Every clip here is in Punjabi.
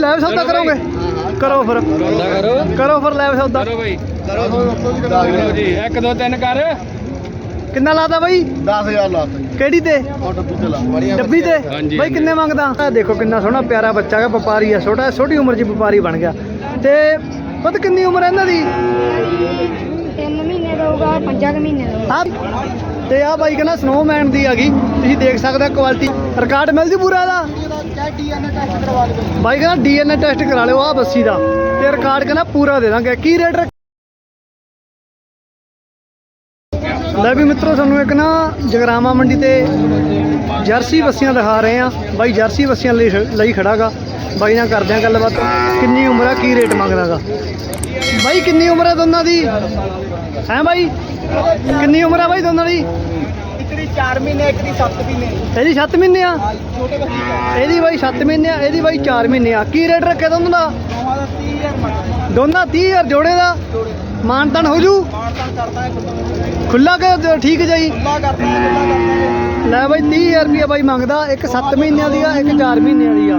ਲੈਵ ਸੌਦਾ ਕਰੋਗੇ? ਕਰੋ ਫਿਰ। ਕਰੋ ਕਰੋ ਫਿਰ ਲੈਵ ਸੌਦਾ। ਕਰੋ ਬਈ। ਕਰੋ ਜੀ 1 2 3 ਕਰ। ਕਿੰਨਾ ਲਾਦਾ ਬਾਈ? 10000 ਲਾਤਾ ਕਿਹੜੀ ਤੇ? ਡੱਬੂ ਤੇ? ਬਾਈ ਕਿੰਨੇ ਮੰਗਦਾ? ਆ ਦੇਖੋ ਕਿੰਨਾ ਸੋਹਣਾ ਪਿਆਰਾ ਬੱਚਾ ਹੈ ਵਪਾਰੀ ਆ ਛੋਟਾ ਛੋਟੀ ਉਮਰ 'ਚ ਵਪਾਰੀ ਬਣ ਗਿਆ। ਤੇ ਪਤਾ ਕਿੰਨੀ ਉਮਰ ਹੈ ਇਹਨਾਂ ਦੀ? ਤਿੰਨ ਮਹੀਨੇ ਦਾ ਹੋਊਗਾ ਪੰਜਾਂ ਕੁ ਮਹੀਨੇ ਦਾ ਹਾਂ। ਤੇ ਆ ਬਾਈ ਕਹਿੰਦਾ ਸਨੋਮੈਨ ਦੀ ਹੈਗੀ ਤੁਸੀਂ ਦੇਖ ਸਕਦੇ ਹੋ ਕੁਆਲਿਟੀ ਰਿਕਾਰਡ ਮਿਲ ਪੂਰਾ ਇਹਦਾ? ਚਾਹ ਡੀਐਨਏ ਡੀਐਨਏ ਟੈਸਟ ਕਰਾ ਲਿਓ ਆ ਬੱਸੀ ਦਾ। ਤੇ ਰਿਕਾਰਡ ਕਹਿੰਦਾ ਪੂਰਾ ਦੇ ਦਾਂਗੇ। ਕੀ ਰੇਟ ਰੱਖ ਲੈ ਵੀ ਮਿੱਤਰੋ, ਤੁਹਾਨੂੰ ਇੱਕ ਨਾ ਜਗਰਾਮਾ ਮੰਡੀ ਤੇ ਜਰਸੀ ਬੱਸੀਆਂ ਦਿਖਾ ਰਹੇ ਆ ਬਾਈ ਜਰਸੀ ਬੱਸੀਆਂ ਲਈ ਲਈ ਖੜਾਗਾ। ਬਾਈ ਨਾਲ ਕਰਦੇ ਆ ਗੱਲਬਾਤ। ਕਿੰਨੀ ਉਮਰ ਆ ਕੀ ਰੇਟ ਮੰਗਦਾਗਾ ਬਾਈ ਕਿੰਨੀ ਉਮਰ ਆ ਦੋਨਾਂ ਦੀ? ਹੈ ਬਾਈ? ਕਿੰਨੀ ਉਮਰ ਆ ਬਾਈ ਦੋਨਾਂ ਦੀ? ਇੱਕ ਦੀ 4 ਮਹੀਨੇ ਇੱਕ ਦੀ 7 ਮਹੀਨੇ। ਇਹਦੀ 7 ਮਹੀਨੇ ਆ? ਛੋਟੇ ਬੱਚੇ ਦਾ ਇਹਦੀ ਬਾਈ 7 ਮਹੀਨੇ ਆ ਇਹਦੀ ਬਾਈ 4 ਮਹੀਨੇ ਆ। ਕੀ ਰੇਟ ਰੱਖਿਆ ਦੋਨਾਂ ਦਾ? ਨਵਾਂ ਦਾ 30000 ਮੰਗਦਾ। ਦੋਨਾਂ 30000 ਜੋੜੇ ਦਾ? ਮਾਨਤਨ ਹੋ ਜੂ? ਮਾਨਤਾਨ ਕਰਦਾ ਖੁੱਲਾ ਖੁੱਲਾ ਕਿ ਠੀਕ ਜਾਈ ਕਰਦਾ ਹੈ ਖੁੱਲਾ ਕਰਦਾ ਲੈ ਬਾਈ 30000 ਰੁਪਏ ਬਾਈ ਮੰਗਦਾ ਇੱਕ 7 ਮਹੀਨਿਆਂ ਦੀ ਆ ਇੱਕ 4 ਮਹੀਨਿਆਂ ਦੀ ਆ।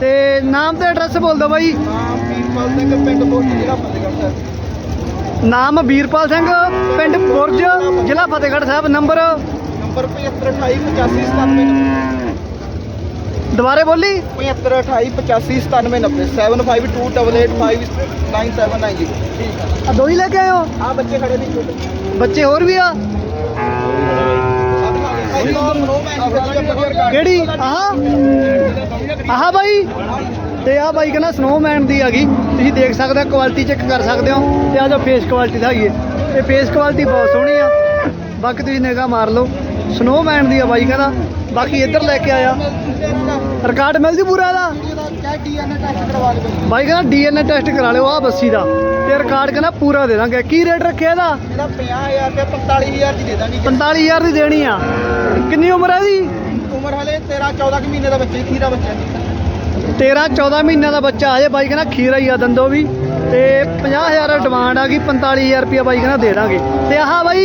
ਤੇ ਨਾਮ ਤੇ ਐਡਰੈਸ ਬੋਲ ਦੋ ਬਾਈ। ਨਾਮ ਪੀਰਪਾਲ ਸਿੰਘ ਪਿੰਡ ਪੋਸਟ ਜ਼ਿਲ੍ਹਾ ਫਤਿਹਗੜ੍ਹ ਸਾਹਿਬ। ਨਾਮ ਵੀਰਪਾਲ ਸਿੰਘ ਪਿੰਡ ਬੁਰਜ ਜ਼ਿਲ੍ਹਾ ਫਤਿਹਗੜ੍ਹ ਸਾਹਿਬ ਨੰਬਰ? ਨੰਬਰ 7528859790 ਦੁਬਾਰੇ ਬੋਲੀ। 7528859790 7528859790 ਠੀਕ ਆ। ਦੋ ਹੀ ਲੈ ਕੇ ਆਇਓ ਆ ਬੱਚੇ ਖੜੇ ਨੇ ਛੋਟੇ। ਬੱਚੇ ਹੋਰ ਵੀ ਆ? ਕਿਹੜੀ? ਆਹ? ਆਹ ਬਾਈ? ਤੇ ਆ ਬਾਈ ਕਹਿੰਦਾ ਸਨੋਮੈਨ ਦੀ ਹੈਗੀ। ਤੁਸੀਂ ਦੇਖ ਸਕਦੇ ਹੋ ਕੁਆਲਿਟੀ ਚੈੱਕ ਕਰ ਸਕਦੇ ਹੋ। ਤੇ ਆ ਜੋ ਫੇਸ ਕੁਆਲਿਟੀ ਦਿਖਾਈਏ। ਇਹ ਫੇਸ ਕੁਆਲਿਟੀ ਬਹੁਤ ਸੋਹਣੀ ਆ। ਬਾਕੀ ਤੁਸੀਂ ਨਿਗਾਹ ਮਾਰ ਲਓ। ਸਨੋਮੈਨ ਦੀ ਆ ਬਾਈ ਕਹਿੰਦਾ। ਬਾਕੀ ਇੱਧਰ ਲੈ ਕੇ ਆਇਆ। ਰਿਕਾਰਡ ਮਿਲ ਜੂ ਪੂਰਾ ਇਹਦਾ? ਬਾਈ ਕਹਿੰਦਾ ਡੀਐਨਏ ਟੈਸਟ ਕਰਾ ਲਿਓ ਆ ਬੱਸੀ ਦਾ। ਤੇ ਰਿਕਾਰਡ ਕਹਿੰਦਾ ਪੂਰਾ ਦੇ ਦਾਂਗੇ। ਕੀ ਰੇਟ ਰੱਖਿਆ ਇਹਦਾ? ਇਹਦਾ 50000 ਤੇ 45000 ਦੀ ਦੇ ਦਾਂਗੇ। 45000 ਦੀ ਦੇਣੀ ਆ। ਕਿੰਨੀ ਉਮਰ ਹੈ ਇਹਦੀ? ਉਮਰ ਹਲੇ 13 14 ਕੁ ਮਹੀਨੇ ਦਾ ਬੱਚਾ ਹੀ ਖੀਰਾ ਬੱਚਾ 13 14 ਮਹੀਨਿਆਂ ਦਾ ਬੱਚਾ ਹਜੇ ਬਾਈ ਕਹਿੰਦਾ ਖੀਰਾ ਹੀ ਆ ਦੰਦੋ ਵੀ। ਤੇ 50000 ਡਿਮਾਂਡ ਆ ਗਈ 45000 ਰੁਪਇਆ ਬਾਈ ਕਹਿੰਦਾ ਦੇ ਦਾਂਗੇ। ਤੇ ਆਹ ਬਾਈ?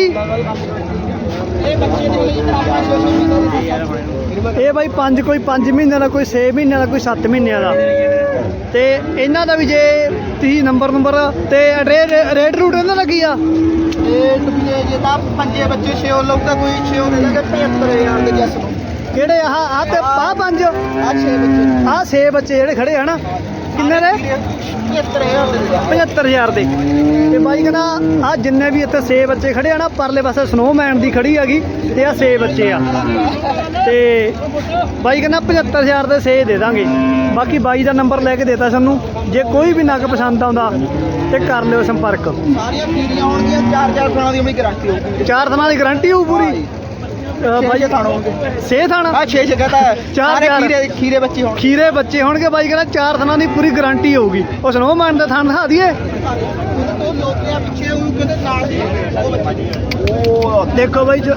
ਇਹ ਬੱਚੇ ਦੇ ਲਈ 500 ਮਹੀਨੇ ਇਹ ਬਾਈ ਪੰਜ ਕੋਈ 5 ਮਹੀਨਿਆਂ ਦਾ ਕੋਈ 6 ਮਹੀਨਿਆਂ ਦਾ ਕੋਈ 7 ਮਹੀਨਿਆਂ ਦਾ। ਤੇ ਇਹਨਾਂ ਦਾ ਵੀ ਜੇ ਤੁਸੀਂ ਨੰਬਰ ਨੰਬਰ ਤੇ ਰੇਟ ਰੇਟ ਰੂਟ ਇਹਨਾਂ ਦਾ ਕੀ ਆ? ਇਹ ਟੁੱਟੇ ਜੇ ਤਾਂ ਪੰਜੇ ਬੱਚੇ ਛੇ ਲਊਗਾ ਕੋਈ ਛੇ ਦੇ ਦਾਂਗੇ 75000 ਦੇ ਜੱਸ ਕਿਹੜੇ ਆਹ ਆ ਤੇ ਆਹ ਪੰਜ। ਆ ਛੇ ਬੱਚੇ। ਆਹ 6 ਬੱਚੇ ਜਿਹੜੇ ਖੜੇ ਆ ਨਾ। ਕਿੰਨੇ ਦੇ? 75000 ਦੇ ਦੇ। ਦਾਂਗੇ 75000 ਦੇ ਤੇ ਬਾਈ ਕਹਿੰਦਾ ਆ ਜਿੰਨੇ ਵੀ ਇੱਥੇ 6 ਬੱਚੇ ਖੜੇ ਆ ਨਾ ਪਰਲੇ ਪਾਸੇ ਸਨੋਮੈਨ ਦੀ ਖੜੀ ਹੈਗੀ ਤੇ ਆ 6 ਬੱਚੇ ਆ। ਤੇ ਬਾਈ ਕਹਿੰਦਾ 75000 ਦੇ 6 ਦੇ ਦਾਂਗੇ। ਬਾਕੀ ਬਾਈ ਦਾ ਨੰਬਰ ਲੈ ਕੇ ਦੇਤਾ ਸਾਨੂੰ। ਜੇ ਕੋਈ ਵੀ ਨਗ ਪਸੰਦ ਆਉਂਦਾ ਤੇ ਕਰ ਲਿਓ ਸੰਪਰਕ। ਸਾਰੀਆਂ ਫੀਰੀਆਂ ਆਉਣਗੀਆਂ ਚਾਰ ਚਾਰ ਥਾਣਾ ਦੀ ਉਮੀ ਗਾਰੰਟੀ ਹੋਊਗੀ। ਚਾਰ ਦਿਨਾਂ ਦੀ ਗਾਰੰਟੀ ਹੋਊ ਪੂਰੀ। ਬਾਈ ਥਾਣਾ ਹੋਣਗੇ। ਸੇ ਥਾਣਾ? ਆ ਛੇ ਜਗ੍ਹਾ ਤਾਂ ਚਾਰ ਚਾਰ। ਖੀਰੇ ਖੀਰੇ ਬੱਚੇ ਹੋਣਗੇ। ਖੀਰੇ ਬੱਚੇ ਹੋਣਗੇ ਬਾਈ ਕਹਿੰਦਾ ਚਾਰ ਦਿਨਾਂ ਦੀ ਪੂਰੀ ਗਾਰੰਟੀ ਹੋਊਗੀ। ਉਹ ਸਨੋਮੈਨ ਦਾ ਥਾਂ ਦਿਖਾ ਦਈਏ। ਉਹ ਲੋਕਿਆਂ ਪਿੱਛੇ ਉਹ ਕਹਿੰਦੇ ਨਾਲ ਦੀ ਉਹ ਦੇਖੋ ਬਾਈ ਜੋ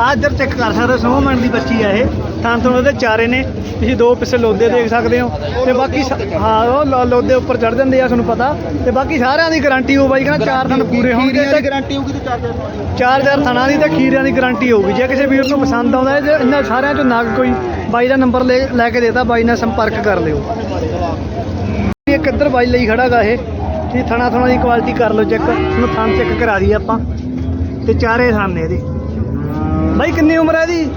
ਆ ਇੱਧਰ ਚੈੱਕ ਕਰ ਸਕਦੇ ਸਨੋਮੈਨ ਦੀ ਬੱਚੀ ਆ ਇਹ। ਥਾਂ ਤੋਂ ਉਹਦੇ ਚਾਰੇ ਨੇ ਤੁਸੀਂ ਦੋ ਪਿੱਛੇ ਲੋਦੇ ਦੇਖ ਸਕਦੇ ਹੋ ਤੇ ਬਾਕੀ ਹਾਂ ਉਹ ਲੋਦੇ ਉੱਪਰ ਚੜ ਜਾਂਦੇ ਆ ਤੁਹਾਨੂੰ ਪਤਾ। ਤੇ ਬਾਕੀ ਸਾਰਿਆਂ ਦੀ ਗਾਰੰਟੀ ਹੋ ਬਾਈ ਕਹਿੰਦਾ ਚਾਰ ਦਿਨ ਪੂਰੇ ਹੋਣਗੇ ਤੇ ਗਾਰੰਟੀ ਹੋਊਗੀ ਤੇ ਚਾਰ ਚਾਰ ਥਾਣਾ ਦੀ ਚਾਰ ਚਾਰ ਥਣਾਂ ਦੀ ਤੇ ਖੀਰਿਆਂ ਦੀ ਗਾਰੰਟੀ ਹੋਊਗੀ। ਜੇ ਕਿਸੇ ਵੀਰ ਨੂੰ ਪਸੰਦ ਆਉਂਦਾ ਹੈ ਜੇ ਇਹਨਾਂ ਸਾਰਿਆਂ ਚੋਂ ਨਗ ਕੋਈ ਬਾਈ ਦਾ ਨੰਬਰ ਲੈ ਲੈ ਕੇ ਦੇਤਾ ਬਾਈ ਨਾਲ ਸੰਪਰਕ ਕਰ ਲਿਓ। ਇੱਕ ਇੱਧਰ ਬਾਈ ਲਈ ਖੜਾਗਾ ਇਹ ਤੁਸੀਂ ਥਣਾ ਥਣਾ ਦੀ ਕੁਆਲਿਟੀ ਕਰ ਲਓ ਚੈੱਕ ਤੁਹਾਨੂੰ ਥਣ ਚੈੱਕ ਕਰਾ ਦਈਏ ਆਪਾਂ। ਤੇ ਚਾਰੇ ਥਣ ਨੇ ਇਹਦੇ। ਬਾਈ ਕਿੰਨੀ ਉਮਰ ਹੈ ਇਹਦੀ?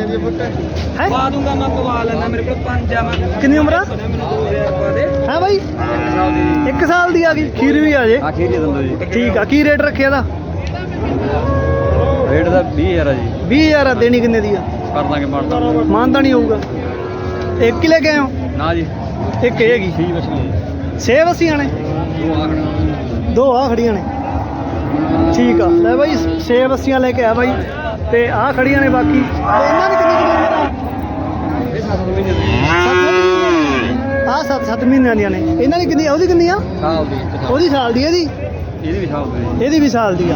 ਕਿੰਨੇ ਦੀ ਫੁੱਟ? ਹੈ? ਹੈ ਪਾ ਦੂੰਗਾ ਮੈਂ ਪਵਾ ਲੈਣਾ ਮੇਰੇ ਕੋਲ ਪੰਜ ਆ ਮੈਂ। ਕਿੰਨੀ ਉਮਰ ਆ? ਮੈਨੂੰ 2000 ਪਾ ਦੇ। ਹੈ ਬਾਈ? ਸਾਲ ਦੀ 1 ਸਾਲ ਦੀ ਆ ਗਈ ਖੀਰ ਵੀ ਆ ਜੇ। ਆਖੀਰ ਦੰਦੋ ਜੀ। ਠੀਕ ਆ ਕੀ ਰੇਟ ਰੱਖਿਆ ਇਹਦਾ ਰੇਟ ਦਾ 20000 ਆ ਜੀ। 20000 ਆ ਦੇਣੀ ਕਿੰਨੇ ਦੀ ਆ? ਕਰ ਦਾਂਗੇ ਮਾਨਤਾ ਨਹੀਂ ਹੋਊਗਾ। ਇੱਕ ਹੀ ਲੈ ਕੇ ਆਇਓ? ਨਾ ਜੀ। ਇੱਕ ਇਹ ਹੈਗੀ। ਬਸ ਛੇ ਵਸੀਆਂ ਨੇ। ਦੋ ਆ ਖੜੀਆਂ ਨੇ। ਠੀਕ ਆ ਲੈ ਬਾਈ ਛੇ ਵਸੀਆਂ ਲੈ ਕੇ ਆ ਬਾਈ। ਤੇ ਆ ਖੜੀਆਂ ਨੇ ਬਾਕੀ। ਇਹਨਾਂ ਦੀ ਕਿੰਨੀ ਕਿੰਨੀ ਉਮਰ ਆ? ਇਹ 7 ਮਹੀਨੇ ਦੀ ਆ ਸੱਤ ਸੱਤ ਮਹੀਨਿਆਂ ਦੀਆਂ ਨੇ। ਇਹਨਾਂ ਦੀ ਕਿੰਨੀ ਉਹਦੀ ਕਿੰਨੀ ਆ? ਸਾਲ ਦੀ ਉਹਦੀ ਸਾਲ ਦੀ ਇਹਦੀ? ਇਹਦੀ ਵੀ ਸਾਲ ਦੀ। ਇਹਦੀ ਵੀ ਸਾਲ ਦੀ ਆ।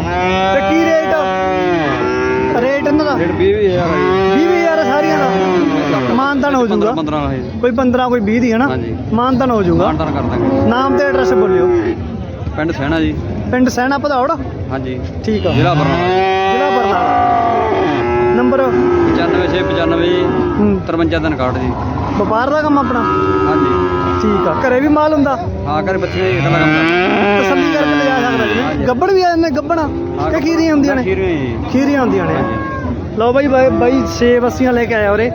ਤੇ ਕੀ ਰੇਟ ਰੇਟ ਇਹਨਾਂ ਦਾ? ਰੇਟ 20000 ਆ ਜੀ। 20000 ਸਾਰੀਆਂ ਦਾ? ਮਾਨਤਨ ਹੋ ਜਾਊਗਾ। 15 ਹੈ ਕੋਈ 15 ਕੋਈ 20 ਦੀ ਹੈ ਨਾ ਹਾਂਜੀ। ਮਾਨਤਨ ਹੋ ਜਾਊਗਾ। ਮਾਨਦਾਨ ਕਰ ਦਾਂਗੇ। ਨਾਮ ਤੇ ਐਡਰੈਸ ਬੋਲਿਓ। ਪਿੰਡ ਸਹਿਣਾ ਜੀ। ਪਿੰਡ ਸੈਣਾ ਭਦੌੜ? ਹਾਂਜੀ। ਠੀਕ ਆ। ਜ਼ਿਲ੍ਹਾ ਬਰਨਾਲਾ ਨੰਬਰ? 95 695 ਹੂੰ। 53 ਦਿਨ ਕਾਟ ਜੀ। ਵਪਾਰ ਦਾ ਕੰਮ ਆਪਣਾ? ਹਾਂਜੀ। ਠੀਕ ਆ। ਘਰੇ ਵੀ ਮਾਲ ਹੁੰਦਾ? ਹਾਂ ਕਰ ਬੱਚੇ ਇਹ ਤਾਂ ਕੰਮ ਤਸੱਲੀ ਕਰਕੇ ਲਿਜਾ ਸਕਦਾ ਜੀ। ਗੱਬੜ ਵੀ ਆ ਜਾਂਦੇ ਗੱਬਣਾ? ਕਿ ਖੀਰੀਆਂ ਹੁੰਦੀਆਂ ਨੇ? ਜੀ। ਖੀਰੀਆਂ ਹੁੰਦੀਆਂ ਨੇ। ਲਓ ਬਾਈ ਬਾਈ- ਬਾਈ ਛੇ ਬੱਸੀਆਂ ਲੈ ਕੇ ਆਇਆ ਉਰੇ।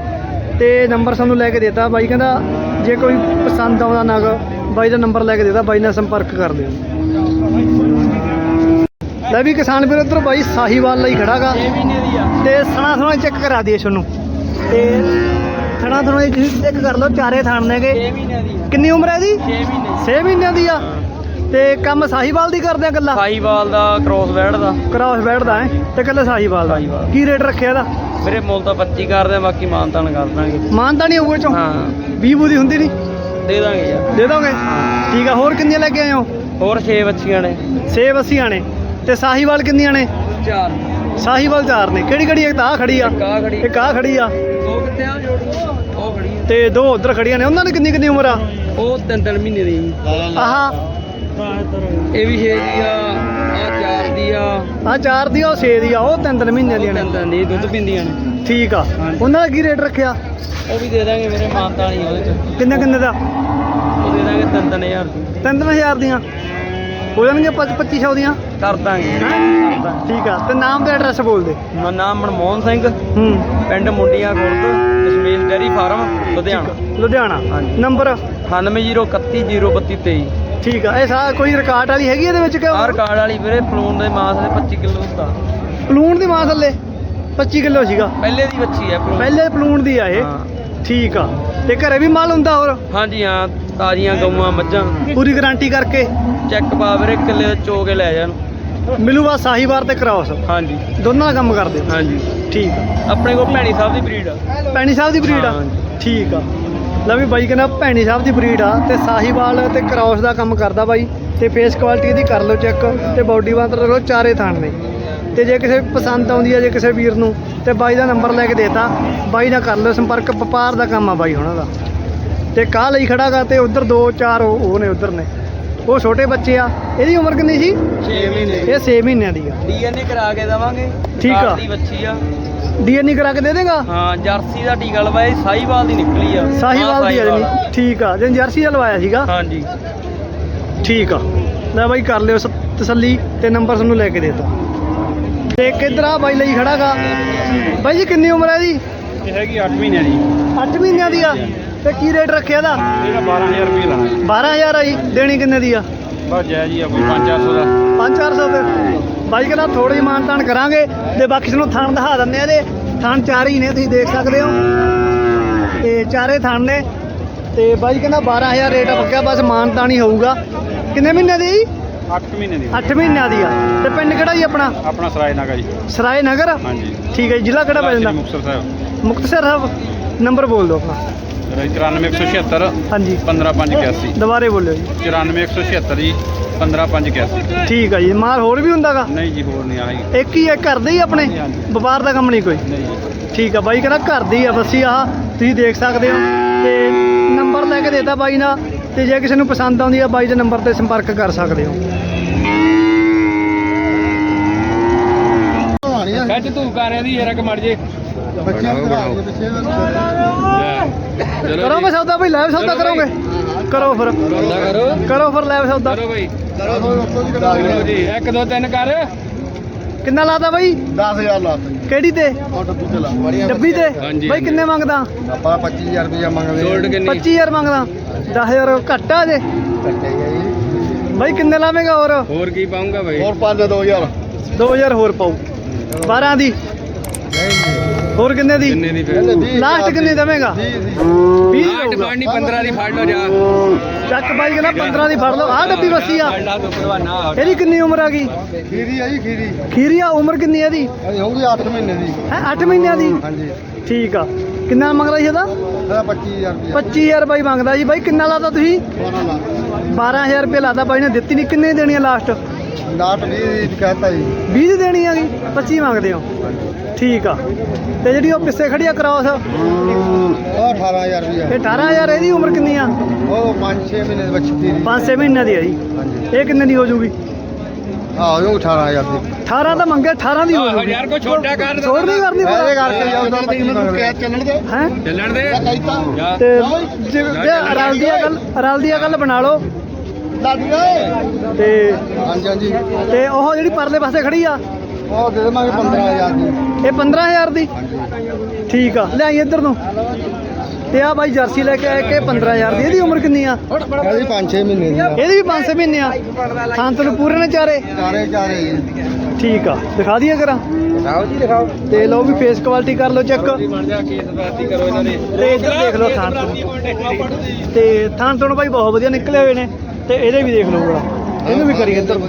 ਤੇ ਨੰਬਰ ਸਾਨੂੰ ਲੈ ਕੇ ਦਿੱਤਾ। ਬਾਈ ਕਹਿੰਦਾ ਜੇ ਕੋਈ ਪਸੰਦ ਆਉਂਦਾ ਨਗ ਬਾਈ ਦਾ ਨੰਬਰ ਲੈ ਕੇ ਦਿੱਤਾ। ਬਾਈ ਨਾਲ ਸੰਪਰਕ ਕਰ ਲਿਓ। ਲੈ ਵੀ ਕਿਸਾਨ ਵੀਰ ਉੱਧਰ ਬਾਈ ਸਾਹੀਵਾਲ ਲਈ ਖੜਾਗਾ 6 ਦੀ ਤੇ ਸਣਾ ਸਣਾ ਚੈੱਕ ਕਰਾ ਦਈਏ ਤੁਹਾਨੂੰ। ਤੇ ਥਣਾ ਥਣਾ ਤੁਸੀਂ ਚੈੱਕ ਕਰ ਲਓ ਚਾਰੇ ਥਾਣ ਨੇਗੇ 6 ਦੀ ਕਿੰਨੀ ਉਮਰ ਹੈ ਇਹਦੀ? 6 ਮਹੀਨੇ। 6 ਮਹੀਨਿਆਂ ਦੀ ਆ। ਤੇ ਕੰਮ ਸਾਹੀਵਾਲ ਦੀ ਕਰਦੇ ਆ ਗੱਲਾਂ ਸਾਈਵਾਲ ਦਾ ਕ੍ਰੋਸ ਬੈਡ ਦਾ। ਕ੍ਰਾਸ ਬੈਠਦਾ ਹੈ? ਤੇ ਕੱਲੇ ਸਾਹੀਵਾਲ ਦਾ। ਸਾਹੀਵਾਲ। ਕੀ ਰੇਟ ਰੱਖਿਆ ਇਹਦਾ? ਮੇਰੇ ਮੁੱਲ ਤਾਂ 25 ਕਰਦੇ ਆ ਬਾਕੀ ਮਾਨਤਾਨ ਕਰ ਦਾਂਗੇ। ਮਾਨਤਾ ਨਹੀਂ ਹੋਊਗਾ ਚੋਂ? ਹਾਂ। 20 ਬੂਦੀ ਹੁੰਦੀ ਨਹੀਂ? ਦੇ ਦਾਂਗੇ ਯਾਰ। ਦੇ ਦੋਗੇ? ਠੀਕ ਆ ਹੋਰ ਕਿੰਨੀਆਂ ਲੈ ਕੇ ਆਏ ਹੋ? ਹੋਰ 6 ਬੱਚੀਆਂ ਨੇ। ਸੇਬ ਅੱਸੀਆਂ ਨੇ। ਤੇ ਸਾਹੀਵਾਲ ਕਿੰਨੀਆਂ ਨੇ? ਚਾਰ। ਸਾਹੀਵਾਲ ਚਾਰ ਨੇ। ਕਿਹੜੀ ਕਿਹੜੀ ਇੱਕ ਤਾਂ ਆਹ ਖੜੀ ਆ। ਕਾ ਖੜੀ ਇੱਕ ਆਹ ਖੜੀ ਆ। ਉਹ ਕਿੱਥੇ ਆ? ਜੋੜ ਉਹ ਖੜੀ ਆ। ਤੇ ਦੋ ਉਧਰ ਖੜੀਆਂ ਨੇ। ਉਹਨਾਂ ਦੀ ਕਿੰਨੀ ਕਿੰਨੀ ਉਮਰ ਆ? ਉਹ ਤਿੰਨ ਤਿੰਨ ਮਹੀਨੇ ਦੀ ਆਹ। ਇਹ ਵੀ 6 ਦੀ ਆ ਆ 4 ਦੀ ਆ। ਆ ਚਾਰ ਦੀ ਆ ਉਹ ਛੇ ਦੀ ਆ। ਉਹ ਤਿੰਨ ਤਿੰਨ ਮਹੀਨਿਆਂ ਦੀਆਂ ਨੇ। ਤਿੰਨ ਤਿੰਨ ਦੀ ਦੁੱਧ ਪੀਂਦੀਆਂ ਨੇ। ਠੀਕ ਆ। ਉਹਨਾਂ ਦਾ ਕੀ ਰੇਟ ਰੱਖਿਆ? ਉਹ ਵੀ ਦੇ ਦਾਂਗੇ ਮੇਰੇ ਮਾਨਤਾ ਨਹੀਂ ਉਹਦੇ ਚ। ਕਿੰਨੇ ਕਿੰਨੇ ਦਾ? ਉਹ ਦੇ ਦਾਂਗੇ ਤਿੰਨ ਤਿੰਨ ਹਜ਼ਾਰ ਦੀ। ਤਿੰਨ ਤਿੰਨ ਹਜ਼ਾਰ ਦੀਆਂ। ਹੋ ਜਾਣਗੀਆਂ 2500 ਦੀਆਂ? ਕਰ ਦਾਂਗੇ। ਠੀਕ ਆ ਤੇ ਨਾਮ ਤੇ ਐਡਰੈਸ ਬੋਲ ਦੇ। ਮੇਰਾ ਨਾਮ ਮਨਮੋਹਨ ਸਿੰਘ। ਹੂੰ। ਪਿੰਡ ਮੁੰਡੀਆਂ ਖੁਰਦ ਦਸ਼ਮੇਸ਼ ਡੈਰੀ ਫਾਰਮ ਲੁਧਿਆਣਾ। ਲੁਧਿਆਣਾ। ਹਾਂਜੀ। ਨੰਬਰ? 9803103223 ਠੀਕ ਆ ਇਹ ਸਾਰਾ ਕੋਈ ਰਿਕਾਰਡ ਵਾਲੀ ਹੈਗੀ ਇਹਦੇ ਵਿੱਚ ਕਿ ਆਰ ਕਾਰਡ ਵਾਲੀ ਵੀਰੇ ਪਲੂਨ ਦੇ ਮਾਸ ਦੇ 25 ਕਿਲੋ ਹੁੰਦਾ ਪਲੂਣ ਦੀ ਮਾਂ ਥੱਲੇ 25 ਕਿਲੋ ਸੀਗਾ। ਪਹਿਲੇ ਦੀ ਬੱਚੀ ਹੈ ਪਲੂਨ ਪਹਿਲੇ ਪਲੂਣ ਦੀ ਆ ਇਹ। ਹਾਂ। ਠੀਕ ਆ ਤੇ ਘਰੇ ਵੀ ਮਾਲ ਹੁੰਦਾ ਹੋਰ? ਹਾਂਜੀ ਹਾਂ ਤਾਜ਼ੀਆਂ ਗਊਆਂ ਮੱਝਾਂ। ਪੂਰੀ ਗਾਰੰਟੀ ਕਰਕੇ। ਚੈੱਕ ਪਾ ਵੀਰੇ ਕਿੱਲੇ ਚੋ ਕੇ ਲੈ ਜਾਣ। ਮਿਲੂਗਾ ਸਾਹੀਵਾਰ ਤੇ ਕ੍ਰਾਸ ਹਾਂਜੀ। ਦੋਨਾਂ ਦਾ ਕੰਮ ਕਰਦੇ ਹੋ? ਹਾਂਜੀ। ਠੀਕ ਆ। ਆਪਣੇ ਕੋਲ ਭੈਣੀ ਸਾਹਿਬ ਦੀ ਬਰੀਡ ਆ। ਪੈਣੀ ਸਾਹਿਬ ਦੀ ਬਰੀਡ ਆ? ਹਾਂਜੀ। ਠੀਕ ਆ। ਲੈ ਵੀ ਬਾਈ ਕਹਿੰਦਾ ਭੈਣੀ ਸਾਹਿਬ ਦੀ ਬਰੀਡ ਆ ਤੇ ਸਾਹੀਵਾਲ ਤੇ ਕ੍ਰਾਸ ਦਾ ਕੰਮ ਕਰਦਾ ਬਾਈ ਤੇ ਫੇਸ ਕੁਆਲਿਟੀ ਇਹਦੀ ਕਰ ਲਓ ਚੈੱਕ ਤੇ ਬਾਡੀ ਬਾਂਦਰ ਲਓ ਚਾਰੇ ਥਾਣ ਨੇ। ਤੇ ਜੇ ਕਿਸੇ ਪਸੰਦ ਆਉਂਦੀ ਆ ਜੇ ਕਿਸੇ ਵੀਰ ਨੂੰ ਤੇ ਬਾਈ ਦਾ ਨੰਬਰ ਲੈ ਕੇ ਦੇਤਾ ਬਾਈ ਨਾਲ ਕਰ ਲਓ ਸੰਪਰਕ ਵਪਾਰ ਦਾ ਕੰਮ ਆ ਬਾਈ ਉਹਨਾਂ ਦਾ। ਤੇ ਕਾਹ ਲਈ ਖੜਾਗਾ ਤੇ ਉਧਰ ਦੋ ਚਾਰ ਉਹ ਉਹ ਨੇ ਉਧਰ ਨੇ। ਉਹ ਛੋਟੇ ਬੱਚੇ ਆ। ਇਹਦੀ ਉਮਰ ਕਿੰਨੀ ਸੀ? 6 ਮਹੀਨੇ। ਇਹ 6 ਮਹੀਨਿਆਂ ਦੀ ਆ। ਡੀਐਨਏ ਕਰਾ ਕੇ ਦਵਾਂਗੇ। ਠੀਕ ਆ। ਦੀ ਬੱਚੀ ਆ। ਡੀਐਨਏ ਕਰਾ ਕੇ ਦੇ ਦੇਗਾ? ਹਾਂ ਜਰਸੀ ਦਾ ਟੀਕਾ ਲਵਾਇਆ ਸੀ, ਸਾਹੀਵਾਲ ਦੀ ਨਿਕਲੀ ਆ। ਸਾਹੀਵਾਲ ਦੀ ਆ ਜਣੀ ਠੀਕ ਆ। ਜੇ ਜਰਸੀ ਦਾ ਲਵਾਇਆ ਸੀਗਾ। ਹਾਂਜੀ। ਠੀਕ ਆ। ਲੈ ਬਾਈ ਕਰ ਲਿਓ ਤਸੱਲੀ ਤੇ ਨੰਬਰ ਤੁਹਾਨੂੰ ਲੈ ਕੇ ਦੇਤਾ ਤੇ ਕਿੱਧਰ ਆ ਬਾਈ ਲਈ ਖੜਾਗਾ? ਬਾਈ ਜੀ ਕਿੰਨੀ ਉਮਰ ਹੈ ਇਹਦੀ? ਇਹ ਹੈਗੀ 8 ਮਹੀਨੇ ਦੀ। 8 ਮਹੀਨਿਆਂ ਦੀ ਆ। ਤੇ ਕੀ ਰੇਟ ਰੱਖਿਆ ਇਹਦਾ? ਇਹਦਾ 12000 ਰੁਪਏ ਲਾਣਾ 12000 ਆ ਜੀ ਦੇਣੀ ਕਿੰਨੇ ਦੀ ਆ? ਬਸ ਜੈ ਜੀ ਆ ਕੋਈ 5-400 ਦਾ। 5-400 ਤੇ। ਬਾਈ ਕਹਿੰਦਾ ਥੋੜੀ ਮਾਨਤਾਨ ਕਰਾਂਗੇ ਤੇ ਬਾਕੀ ਤੁਹਾਨੂੰ ਥਾਣ ਦਿਖਾ ਦਿੰਦੇ ਆ ਇਹਦੇ। ਥਾਣ ਚਾਰ ਹੀ ਨੇ ਤੁਸੀਂ ਦੇਖ ਸਕਦੇ ਹੋ। ਤੇ ਚਾਰੇ ਥਾਣ ਨੇ। ਤੇ ਬਾਈ ਕਹਿੰਦਾ 12000 ਰੇਟ ਪੱਕਿਆ ਬਸ ਮਾਨਤਾਨ ਹੀ ਹੋਊਗਾ। ਕਿੰਨੇ ਮਹੀਨੇ ਦੀ? 8 ਮਹੀਨੇ ਦੀ। 8 ਮਹੀਨਿਆਂ ਦੀ ਆ। ਤੇ ਪਿੰਡ ਕਿਹੜਾ ਜੀ ਆਪਣਾ? ਆਪਣਾ ਸਰਾਏ ਨਾਗਾ ਜੀ। ਸਰਾਏ ਨਗਰ? ਹਾਂਜੀ। ਠੀਕ ਹੈ ਜੀ, ਜ਼ਿਲ੍ਹਾ ਕਿਹੜਾ ਪੈ ਜਾਂਦਾ? ਮੁਕਤਸਰ ਸਾਹਿਬ। ਮੁਕਤਸਰ ਸਾਹਿਬ। ਨੰਬਰ ਬੋਲ ਦਿਓ ਆਪਣਾ। 94176 ਹਾਂਜੀ। 15581 ਦੁਬਾਰੇ ਬੋਲਿਓ ਜੀ। 94176 ਜੀ 15581 ਠੀਕ ਆ ਜੀ ਮਾਲ ਹੋਰ ਵੀ ਹੁੰਦਾਗਾ? ਨਹੀਂ ਜੀ ਹੋਰ ਨਹੀਂ ਆਹੀ ਇੱਕ ਹੀ ਹੈ ਘਰ ਦੇ ਹੀ ਆਪਣੇ? ਹਾਂਜੀ, ਹਾਂਜੀ। ਵਪਾਰ ਦਾ ਕੰਮ ਨਹੀਂ ਕੋਈ? ਨਹੀਂ ਜੀ। ਠੀਕ ਆ ਬਾਈ ਕਹਿੰਦਾ ਘਰ ਦੀ ਆ ਬੱਸੀ ਆਹ ਤੁਸੀਂ ਦੇਖ ਸਕਦੇ ਹੋ। ਤੇ ਨੰਬਰ ਲੈ ਕੇ ਦੇਤਾ ਬਾਈ ਨਾਲ ਤੇ ਜੇ ਕਿਸੇ ਨੂੰ ਪਸੰਦ ਆਉਂਦੀ ਆ ਬਾਈ ਦੇ ਨੰਬਰ ਤੇ ਸੰਪਰਕ ਕਰ ਸਕਦੇ ਹੋ। ਕੱਟ ਤੂੰ ਕਰ ਇਹਦੀ ਯਾਰ ਕਿ ਮੜ ਜੇ ਬੱਚਿਆਂ ਨੂੰ ਕਰੋਗੇ ਸੌਦਾ ਬਈ ਲਾਈਵ ਸੌਦਾ ਕਰੋਗੇ? ਕਰੋ ਫਿਰ। ਸੌਦਾ ਕਰੋ। ਕਰੋ ਫਿਰ ਲਾਈਵ ਸੌਦਾ। ਕਰੋ ਬਈ ਕਰੋ ਜੀ 1 2 3 ਕਰ ਕਿੰਨਾ ਲਾਤਾ ਬਾਈ? 10000 ਲਾ ਕਿਹੜੀ ਤੇ? ਡੱਬੀ ਤੇ ਲਾ। ਬੜੀਆਂ ਡੱਬੀ ਤੇ? ਹਾਂਜੀ, ਬਾਈ ਕਿੰਨੇ ਮੰਗਦਾ? ਆਪਾਂ 25000 ਰੁਪਏ ਮੰਗਦੇ ਸੋਲਡ ਕਿੰਨੀ? 25000 ਮੰਗਦਾ। 10000 ਘੱਟ ਆ ਜੇ। ਬਾਈ ਕਿੰਨੇ ਲਾਵੇਂਗਾ ਹੋਰ? ਹੋਰ ਕੀ ਪਾਉਂਗਾ ਬਈ? ਹੋਰ 5 2000 2000 ਹੋਰ ਪਾਉ 12 ਦੀ। ਹੋਰ ਕਿੰਨੇ ਦੀ? ਕਿੰਨੇ ਦੀ ਫਿਰ? ਲਾਸਟ ਕਿੰਨੇ ਦੇਵੇਂਗਾ? 20 ਆਟ ਬਾਣੀ 15 ਦੀ ਫੜ ਲਓ ਜਾ। ਚੱਕ ਬਾਈ ਕਹਿੰਦਾ 15 ਦੀ ਫੜ ਲਓ। ਆਹ ਡੱਬੀ ਬੱਸੀ ਆ। ਇਹਦੀ ਕਿੰਨੀ ਉਮਰ ਆ ਗਈ? ਖੀਰੀ ਆ ਜੀ ਖੀਰੀ। ਖੀਰੀ ਆ ਉਮਰ ਕਿੰਨੀ ਆ ਇਹ ਹੋਊਗੀ 8 ਮਹੀਨੇ ਦੀ। ਹੈ 8 ਮਹੀਨਿਆਂ ਦੀ? ਹਾਂਜੀ। ਠੀਕ ਆ। ਕਿੰਨਾ ਮੰਗ ਰਹੀ ਇਹਦਾ? ਇਹਦਾ 25000 ਰੁਪਏ 25000 ਬਾਈ ਮੰਗਦਾ ਜੀ ਬਾਈ ਕਿੰਨਾ ਲਾਤਾ ਤੁਸੀਂ? 12 ਲੱਖ। 12000 ਰੁਪਏ ਲਾਤਾ ਬਾਈ ਨੇ। ਦਿੱਤੀ ਨਹੀਂ ਕਿੰਨੇ ਦੀ ਦੇਣੀ ਆ ਲਾਸਟ ਲਾਟ 20 ਦੀ ਕਹਤਾ ਜੀ। 20 ਦੀ ਦੇਣੀ ਆ ਗਈ 25 ਮੰਗਦੇ ਹੋ। ਠੀਕ ਆ। ਤੇ ਜਿਹੜੀ ਉਹ ਪਿੱਛੇ ਖੜੀ ਆ ਕ੍ਰਾਸ ਉਹ 18000 ਰੁਪਏ ਇਹ 18000 ਇਹਦੀ ਉਮਰ ਕਿੰਨੀ ਆ? ਉਹ 5-6 ਮਹੀਨੇ ਦੀ ਬੱਚੀ ਦੀ। 5-6 ਮਹੀਨਿਆਂ ਦੀ ਆ ਜੀ। ਹਾਂਜੀ। ਇਹ ਕਿੰਨੇ ਦੀ ਹੋ ਜੂਗੀ? ਆਹ ਉਹ 18000 ਦੀ। 18 ਤਾਂ ਮੰਗੇ 18 ਦੀ ਹੋ ਜੂਗੀ। ਯਾਰ ਕੋਈ ਛੋਟਾ ਕਰ ਛੋੜ ਨਹੀਂ ਕਰਨੀ ਇਹਦੇ ਕਰਕੇ ਜਾਉਂਦਾ ਚੱਲਣ ਦੇ। ਹੈ? ਚੱਲਣ ਦੇ। ਤੇ। ਜੇ। ਰਲਦੀ ਆ ਗੱਲ ਰਲਦੀ ਆ ਗੱਲ ਬਣਾ ਲਓ। ਤੇ ਹਾਂਜੀ ਹਾਂਜੀ। ਤੇ ਉਹ ਜਿਹੜੀ ਪਰਲੇ ਪਾਸੇ ਖੜੀ ਆ? ਉਹ ਦੇ ਦੇਵਾਂਗੇ 15000 ਦੀ। ਇਹ 15000 ਦੀ? ਠੀਕ ਆ। ਲੈ ਆਈ ਇੱਧਰ ਨੂੰ। ਤੇ ਆ ਬਾਈ ਜਰਸੀ ਲੈ ਕੇ ਆਏ ਕਿ 15000 ਦੀ। ਇਹਦੀ ਉਮਰ ਕਿੰਨੀ ਆ? ਇਹਦੀ 5-6 ਮਹੀਨੇ ਦੀ ਇਹਦੀ ਵੀ 5 ਮਹੀਨੇ ਆ। ਸੰਤ ਨੂੰ ਪੂਰੇ ਨੇ ਚਾਰੇ? ਚਾਰੇ ਚਾਰੇ ਠੀਕ ਆ। ਦਿਖਾ ਦਈਏ ਕਰਾਂ ਦਿਖਾਓ ਜੀ ਦਿਖਾਓ। ਤੇ ਲਓ ਵੀ ਫੇਸ ਕੁਆਲਿਟੀ ਕਰ ਲਓ ਚੈੱਕ ਤੇ ਇੱਧਰ ਦੇਖ ਲਓ ਥਾਂ ਤੋਂ। ਤੇ ਥਾਂ ਤੋਂ ਬਾਈ ਬਹੁਤ ਵਧੀਆ ਨਿਕਲੇ ਹੋਏ ਨੇ। ਤੇ ਇਹਦੇ ਵੀ ਦੇਖ ਲਓ ਇਹਨੂੰ ਵੀ ਕਰੀ ਇੱਧਰ।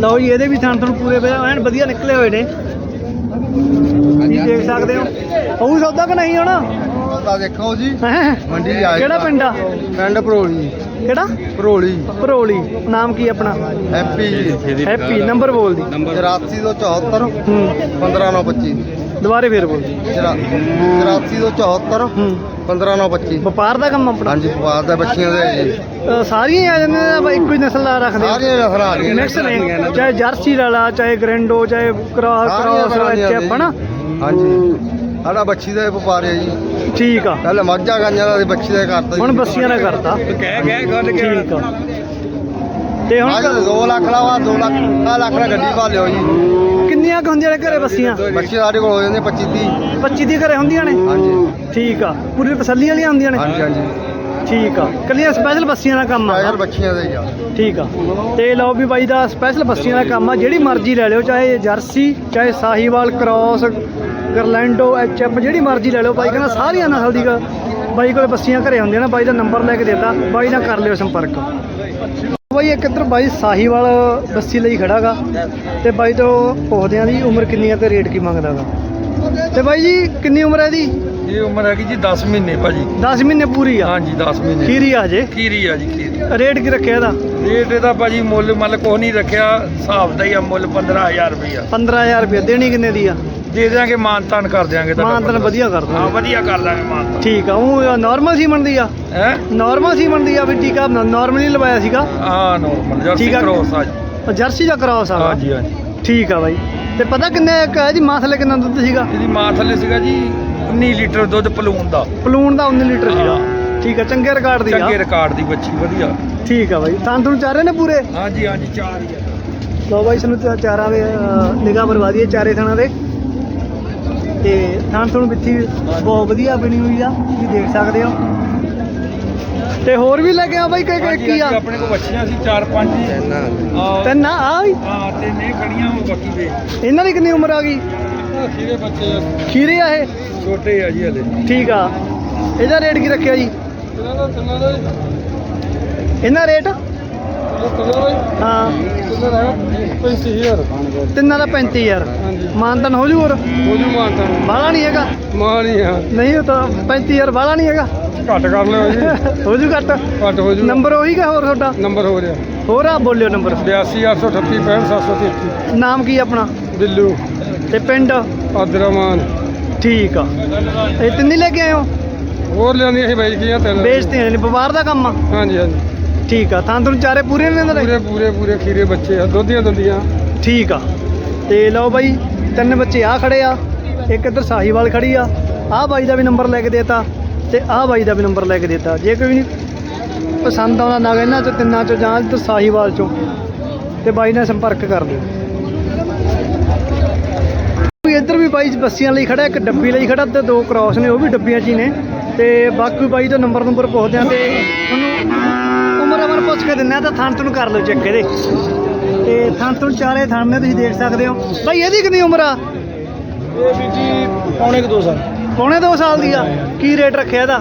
ਲਓ ਜੀ ਇਹਦੇ ਵੀ ਥਾਂ ਤੋਂ ਪੂਰੇ ਐਨ ਵਧੀਆ ਨਿਕਲੇ ਹੋਏ ਨੇ। ਤੁਸੀਂ ਦੇਖ ਸਕਦੇ ਹੋ। ਉਹ ਸੌਦਾ ਕਿ ਨਹੀਂ ਹੋਣਾ? ਤਾਂ ਦੇਖੋ ਜੀ। ਹੈਂ? ਮੰਡੀ ਆਏ ਕਿਹੜਾ ਪਿੰਡ ਆ? ਪਿੰਡ ਭਰੋਲੀ। ਕਿਹੜਾ? ਭਰੋਲੀ। ਭਰੋਲੀ। ਨਾਮ ਕੀ ਆਪਣਾ? ਹੈਪੀ ਜੀ। ਹੈਪੀ ਨੰਬਰ ਬੋਲ ਦੀ। 84 ਤੋਂ 74 ਹੂੰ। 15 9 25 ਦੁਬਾਰੇ ਫੇਰ ਬੋਲ। 84 ਤੋਂ 74 ਹੂੰ। 15 9 25 ਵਪਾਰ ਦਾ ਕੰਮ ਆਪਣਾ। ਹਾਂਜੀ ਪਵਾਰ ਦਾ ਬੱਚੀਆਂ ਦੇ ਜੀ। ਅ, ਸਾਰੀਆਂ ਹੀ ਆ ਜਾਂਦੀਆਂ ਨੇ ਬਾਈ ਇੱਕੋ ਹੀ ਨਸਲ ਦਾ ਰੱਖਦੇ ਆ? ਸਾਰੀਆਂ ਨਸਲਾਂ ਆ ਨੇ। ਮਿਕਸ ਨੇ ਚਾਹੇ ਜਰਸੀ ਵਾਲਾ ਚਾਹੇ ਗ੍ਰੈਂਡੋ ਚਾਹੇ ਕ੍ਰਾਸ ਸਾਰੀਆਂ ਕ੍ਰਾਸ ਤਰ੍ਹਾਂ ਦੀਆਂ ਹਨਾ ਹਾਂਜੀ। ਸਾਡਾ ਬੱਚੀ ਦਾ ਵਪਾਰ ਹੈ ਜੀ। ਠੀਕ ਆ। ਪਹਿਲੇ ਮੱਝਾਂ ਗਾਂਆਂ ਦਾ ਤੇ ਬੱਚੀ ਦਾ ਕਰਤਾ ਜੀ। ਹੁਣ ਬੱਸੀਆਂ ਦਾ ਕਰਤਾ। ਕਹਿ ਕਹਿ ਗੱਲ ਕੇ ਠੀਕ ਆ। ਤੇ ਅੱਜ ਹੁਣ 2 ਲੱਖ ਲਾਵਾ 2 ਲੱਖ ਆ ਲੱਖ ਦਾ ਗੱਡੀ ਪਾ ਲਿਓ ਜੀ। ਕਿੰਨੀਆਂ ਕੁ ਹੁੰਦੀਆਂ ਨੇ ਘਰੇ ਬੱਸੀਆਂ? ਬੱਚੇ ਸਾਡੇ ਕੋਲ ਹੋ ਜਾਂਦੇ 25 30 25 ਦੀ ਘਰੇ ਹੁੰਦੀਆਂ ਨੇ? ਹਾਂਜੀ। ਠੀਕ ਆ। ਪੂਰੀ ਤਸੱਲੀ ਵਾਲੀਆਂ ਹੁੰਦੀਆਂ ਨੇ? ਹਾਂਜੀ ਹਾਂਜੀ। ਠੀਕ ਆ। ਕੱਲੀਆਂ ਸਪੈਸ਼ਲ ਬੱਸੀਆਂ ਦਾ ਕੰਮ ਆ ਸਪੈਸ਼ਲ ਬੱਚੀਆਂ ਦੇ ਜੀ ਠੀਕ ਆ। ਤੇ ਲਓ ਵੀ ਬਾਈ ਦਾ ਸਪੈਸ਼ਲ ਬੱਸੀਆਂ ਦਾ ਕੰਮ ਆ। ਜਿਹੜੀ ਮਰਜ਼ੀ ਲੈ ਲਿਓ ਚਾਹੇ ਜਰਸੀ ਚਾਹੇ ਸਾਹੀਵਾਲ ਕ੍ਰਾਸ ਗਰਲੈਂਡੋ ਐਚਐਫ ਜਿਹੜੀ ਮਰਜ਼ੀ ਲੈ ਲਿਓ ਬਾਈ। ਕਹਿੰਦਾ ਸਾਰੀਆਂ ਨਸਲ ਦੀ ਗਾ- ਬਾਈ ਕੋਲੇ ਬੱਸੀਆਂ ਘਰੇ ਹੁੰਦੀਆਂ ਨੇ। ਬਾਈ ਦਾ ਨੰਬਰ ਲੈ ਕੇ ਦੇਤਾ। ਬਾਈ ਨਾਲ ਕਰ ਲਿਓ ਸੰਪਰਕ। ਬਾਈ ਇੱਕ ਇੱਧਰ ਬਾਈ ਸਾਹੀਵਾਲ ਬੱਸੀ ਲਈ ਖੜਾਗਾ ਤੇ ਬਾਈ ਤੋਂ ਪੁੱਛਦੇ ਆਂ ਦੀ ਉਮਰ ਕਿੰਨੀ ਆ ਤੇ ਰੇਟ ਕੀ ਮੰਗਦਾਗਾ। ਤੇ ਬਾਈ ਜੀ ਕਿੰਨੀ ਉਮਰ ਹੈ ਇਹਦੀ? ਇਹ ਉਮਰ ਹੈਗੀ ਜੀ 10 ਮਹੀਨੇ ਭਾਜੀ। 10 ਮਹੀਨੇ ਪੂਰੀ ਆ? ਹਾਂਜੀ 10 ਮਹੀਨੇ। ਖੀਰੀ ਆ ਹਜੇ? ਖੀਰੀ ਆ ਜੀ ਖੀਰੀ। ਰੇਟ ਕੀ ਰੱਖਿਆ ਇਹਦਾ? ਰੇਟ ਇਹਦਾ ਭਾਜੀ ਮੁੱਲ ਮੱਲ ਕੁਛ ਨਹੀਂ ਰੱਖਿਆ ਹਿਸਾਬ ਦਾ ਹੀ ਆ ਮੁੱਲ 15000 ਰੁਪਇਆ 15000 ਰੁਪਏ ਦੇਣੀ ਕਿੰਨੇ ਦੀ ਆ? ਦੇ ਦਿਆਂਗੇ ਮਾਨਤਾਨ ਕਰ ਦਿਆਂਗੇ ਤੁਹਾਡਾ ਮਾਨਤਨ ਵਧੀਆ ਕਰ ਹਾਂ ਵਧੀਆ ਕਰ ਦਾਂਗੇ ਮਾਨਤਾਨ ਠੀਕ ਆ ਉਹ ਨਾਰਮਲ ਸੀਮਨ ਦੀ ਆ। ਹੈ? ਨਾਰਮਲ ਸੀਮਨ ਦੀ ਆ ਵੀ ਟੀਕਾ ਨਾਰਮਲੀ ਲਵਾਇਆ ਸੀਗਾ। ਹਾਂ ਨੋਰਮਲ ਜਰਸੀ ਠੀਕ ਆ। ਕਰੋਸ ਆ ਜੀ। ਉਹ ਜਰਸੀ ਦਾ ਕਰਾਸ ਆ। ਹਾਂਜੀ ਹਾਂਜੀ। ਠੀਕ ਆ ਬਾਈ। ਤੇ ਪਤਾ ਕਿੰਨੇ ਕ- ਇਹਦੀ ਮਾਂ ਥੱਲੇ ਕਿੰਨਾ ਦੁੱਧ ਸੀਗਾ? ਇਹਦੀ ਮਾਂ ਥੱਲੇ ਸੀਗਾ ਜੀ 19 ਲੀਟਰ ਦੁੱਧ ਪਲੂਣ ਦਾ। ਪਲੂਣ ਦਾ 19 ਲੀਟਰ ਸੀਗਾ। ਠੀਕ ਆ ਚੰਗੇ ਰਿਕਾਰਡ ਦੀ ਆ। ਚੰਗੇ ਰਿਕਾਰਡ ਦੀ ਬੱਚੀ ਵਧੀਆ। ਠੀਕ ਆ ਬਾਈ। ਤਾਂ ਤੁਹਾਨੂੰ ਚਾਰੇ ਨੇ ਪੂਰੇ? ਹਾਂਜੀ ਹਾਂਜੀ ਚਾਰ ਹੀ ਆ। ਲਓ ਬਾਈ ਸਾਨੂੰ ਚਾ- ਚਾਰਾਂ ਦੇ ਨਿਗਾਹ ਬਰਵਾ ਦਈਏ ਚਾਰੇ ਥਾਣਾ ਦੇ। ਤੇ ਥਾਂ ਤੁਹਾਨੂੰ ਬਿੱਥੀ ਬਹੁਤ ਵਧੀਆ ਬਣੀ ਹੋਈ ਆ ਤੁਸੀਂ ਦੇਖ ਸਕਦੇ ਹੋ। ਤੇ ਹੋਰ ਵੀ ਲੈ ਕੇ ਆ ਬਾਈ ਕਈ ਕਈ ਹਾਂਜੀ, ਕੀ ਆ? ਆਪਣੇ ਕੋਲ ਬੱਚੀਆਂ ਸੀ ਚਾਰ ਪੰਜ ਹੀ ਹਾਂ ਤਿੰਨ ਆ ਆ ਵੀ। ਹਾਂ ਤੇ ਨੇ ਖੜੀਆਂ ਉਹ ਬਾਕੀ ਵੇ ਇਹਨਾਂ ਦੀ ਕਿੰਨੀ ਉਮਰ ਆ ਗਈ? ਖੀਰੇ ਬੱਚੇ ਆ, ਖੀਰੇ ਆ ਇਹ? ਛੋਟੇ ਆ ਜੀ ਹਲੇ। ਠੀਕ ਆ। ਇਹਦਾ ਰੇਟ ਕੀ ਰੱਖਿਆ ਜੀ? ਇਹਨਾਂ ਦਾ ਤਿੰਨਾਂ ਦਾ ਇਹਨਾਂ ਰੇਟ? ਤਿੰਨਾਂ ਦਾ ਹਾਂ। ਤਿੰਨਾਂ ਦਾ 35000 ਤਿੰਨਾਂ ਦਾ 35000 ਹਾਂਜੀ ਮਾਨਤਨ ਹੋ ਜੂ ਹੋਰ? ਹੋ ਜੂ ਮਾਨਤਾ ਬਾਹਲਾ ਨਹੀਂ ਹੈਗਾ। ਮਾਂ ਨਹੀਂ ਆ। ਨਹੀਂ ਉਹ ਤਾਂ 35000 ਬਾਹਲਾ ਨਹੀਂ ਹੈਗਾ। ਘੱਟ ਕਰ ਲਿਓ ਜੀ। ਹੋ ਜੂ ਘੱਟ। ਘੱਟ ਹੋ ਜੂ। ਨੰਬਰ ਉਹੀ ਕਿ ਹੋਰ ਤੁਹਾਡਾ? ਨੰਬਰ ਹੋ ਰਿਹਾ। ਹੋਰ ਆ ਬੋਲਿਓ ਨੰਬਰ। 82838 65733 ਨਾਮ ਕੀ ਆਪਣਾ? ਬਿੱਲੂ। ਤੇ ਪਿੰਡ? ਆਦਰਮਾਨ ਠੀਕ ਆ। ਇਹ ਤਿੰਨੇ ਲੈ ਕੇ ਆਏ ਹੋ? ਹੋਰ ਲਿਆਂਦੀਆਂ ਸੀ ਬਾਈ ਕੀਆਂ ਤਿੰਨ। ਵੇਚਦੇ ਨੇ ਵਪਾਰ ਦਾ ਕੰਮ ਆ? ਹਾਂਜੀ ਹਾਂਜੀ। ਠੀਕ ਆ ਤਾਂ ਤੁਹਾਨੂੰ ਚਾਰੇ ਪੂਰੇ ਨੇ ਇਹਨਾਂ ਦੇ ਪੂਰੇ ਪੂਰੇ ਪੂਰੇ ਖੀਰੇ ਬੱਚੇ ਆ ਦੁੱਧੀਆਂ। ਦੰਦੀਆਂ ਠੀਕ ਆ। ਤੇ ਲਓ ਬਾਈ ਤਿੰਨ ਬੱਚੇ ਆ ਖੜੇ ਆ, ਇੱਕ ਇੱਧਰ ਸਾਹੀਵਾਲ ਖੜੀ ਆ, ਆਹ ਬਾਈ ਦਾ ਵੀ ਨੰਬਰ ਲੈ ਕੇ ਦੇਤਾ ਤੇ ਆਹ ਬਾਈ ਦਾ ਵੀ ਨੰਬਰ ਲੈ ਕੇ ਦੇਤਾ। ਜੇ ਕੋਈ ਨਹੀਂ ਪਸੰਦ ਆਉਂਦਾ ਨਾ ਇਹਨਾਂ ਚੋਂ, ਤਿੰਨਾਂ ਚੋਂ ਜਾਂ ਇੱਧਰ ਸਾਹੀਵਾਲ ਚੋਂ, ਤੇ ਬਾਈ ਨਾਲ ਸੰਪਰਕ ਕਰ ਲਿਓ। ਕੋਈ ਇੱਧਰ ਵੀ ਬਾਈ ਬੱਸੀਆਂ ਲਈ ਖੜਾ, ਇੱਕ ਡੱਬੀ ਲਈ ਖੜਾ ਤੇ ਦੋ ਕ੍ਰਾਸ ਨੇ, ਉਹ ਵੀ ਡੱਬੀਆਂ 'ਚ ਹੀ ਨੇ। ਤੇ ਬਾਕੀ ਬਾਈ ਤੋਂ ਨੰਬਰ ਨੰਬਰ ਪੁੱਛਦੇ ਆ ਤੇ ਤੁਹਾਨੂੰ ਉਮਰ ਅਮਰ ਪੁੱਛ ਕੇ ਦਿੰਦੇ ਤਾਂ ਥਾਂ ਤੁਹਾਨੂੰ ਕਰ ਲਓ ਚੈੱਕ ਇਹਦੇ। ਤੇ ਥਾਂ ਤੁਹਾਨੂੰ ਚਾਰੇ ਥਾਂ ਨੇ ਤੁਸੀਂ ਦੇਖ ਸਕਦੇ ਹੋ। ਬਾਈ ਇਹਦੀ ਕਿੰਨੀ ਉਮਰ ਆ? ਇਹ ਵੀ ਜੀ ਪੌਣੇ ਕੁ 2 ਸਾਲ। ਪੌਣੇ 2 ਸਾਲ ਦੀ ਆ। ਕੀ ਰੇਟ ਰੱਖਿਆ ਇਹਦਾ?